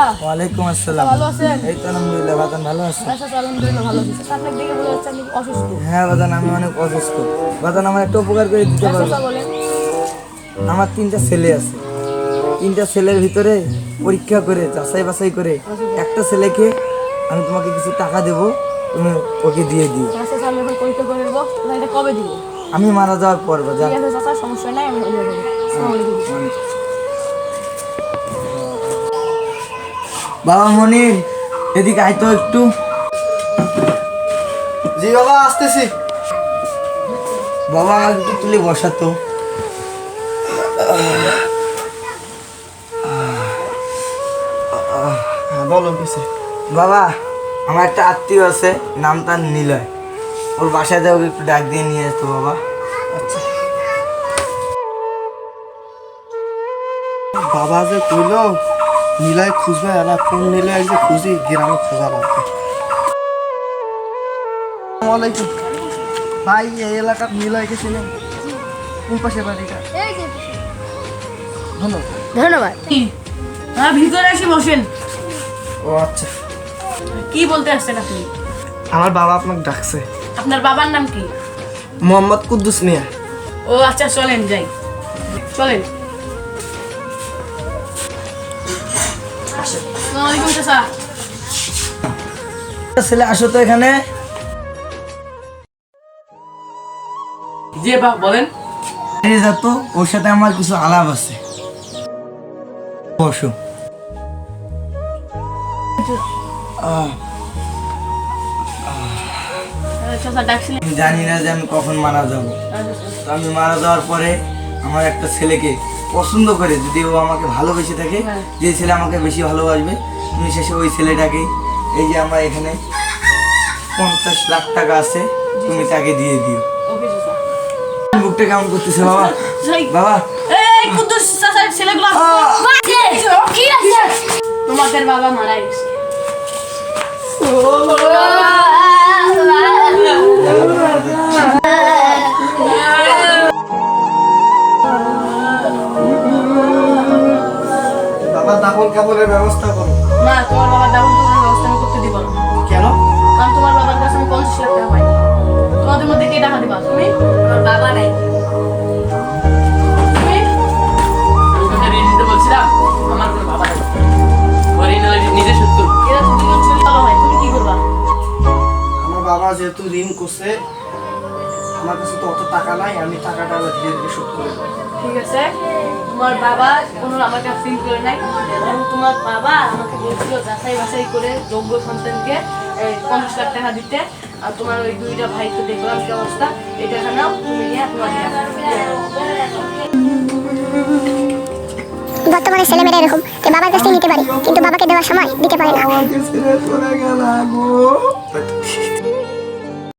চাচা ওয়ালাইকুম আসসালাম। ভালো আছেন? এই তো আলহামদুলিল্লাহ বাদান ভালো আছে? আচ্ছা আলহামদুলিল্লাহ ভালো আছি। আপনাকে দেখে বোঝা যাচ্ছে আপনি অসুস্থ। হ্যাঁ বাদান আমি অনেক অসুস্থ। বাদান আমার একটা উপকার করে দিতে বলেন। আমার তিনটা ছেলে আছে। তিনটা ছেলের ভিতরে পরীক্ষা করে যাচাই বাছাই করে একটা ছেলেকে আমি তোমাকে কিছু টাকা দেবো তুমি ওকে দিয়ে দিও। আচ্ছা আমি মারা যাওয়ার পর চাচা সমস্যা নাই আমি বাবা মনির এদিকে আয় তো একটু। জি বাবা আসতেছি। বাবা আমাকে একটু তুলে বসাতো হ্যাঁ বলো কিসে বাবা আমার একটা আত্মীয় আছে নাম তার নিলয়। ওর বাসায় যাও একটু ডাক দিয়ে নিয়ে আসতো বাবা। আচ্ছা। বাবা যে কইলো নীলয় খুঁজবে না কোন নীলয় যে খুঁজি গ্রামে খোঁজা লাগবে। আসসালামাইকুম ভাই এই এলাকার নীলয়কে চিনেন কোন পাশে। বাড়িটা ধন্যবাদ। ধন্যবাদ হ্যাঁ ভিতরে এসে বসেন। ও আচ্ছা। কি বলতে আসছেন আপনি? আমার বাবা আপনাকে ডাকছে। আপনার বাবার নাম কি? মোহাম্মদ কুদ্দুস মিয়া। ও আচ্ছা চলেন যাই। চলেন। ছেলে আসো তো এখানে। জি বলেন। ওর সাথে আমার কিছু আলাপ আছে। বসো। জানি না যে আমি কখন মারা যাব। তো আমি মারা যাওয়ার পরে আমার একটা ছেলেকে পছন্দ করে যদি ও আমাকে ভালোবেসে থাকে হ্যাঁ। যে ছেলে আমাকে বেশি ভালোবাসবে তুমি শেষে ওই ছেলেটাকে এই যে আমার এখানে পঞ্চাশ লাখ টাকা আছে তুমি তাকে দিয়ে দিও। বুকটা কেমন করতেছে বাবা? বাবা। এই কুদ্দুস চাচার ছেলেগুলো কি আছে? তোমাদের বাবা মারা গেছে। কাপড়ের ব্যবস্থা করো। না তোমার বাবা দাবন তোমার ব্যবস্থা আমি করতে দিব না। কেন? কারণ তোমার বাবার কাছে আমি পঞ্চাশ লাখ টাকা পাই। তোমাদের মধ্যে কে টাকা দিবা? তুমি? তোমার বাবা নাই। তুমি? আমার কোনো বাবা নেই। নিজে শোধ করব। এরা তো দুজন হয় তুমি কি করবা? আমার বাবা যেহেতু ঋণ করছে আমার কাছে তো অত টাকা নাই আমি টাকাটা আবার ধীরে ধীরে শোধ করে ঠিক আছে। তোমার বাবা কোনো আমাকে ফিল করে নাই। বরং তোমার বাবা আমাকে বলছিল যাচাই বাছাই করে যোগ্য সন্তানকে এই, পঞ্চাশ লাখ টাকা দিতে। আর তোমার ওই দুইটা ভাই তো দেখলাম কি অবস্থা। এই টাকা নাও তুমি নিয়ে তোমার বর্তমানে ছেলেমেয়েরা এরকম যে বাবার কাছ থেকে নিতে পারে কিন্তু বাবাকে দেওয়ার সময় দিতে পারে না।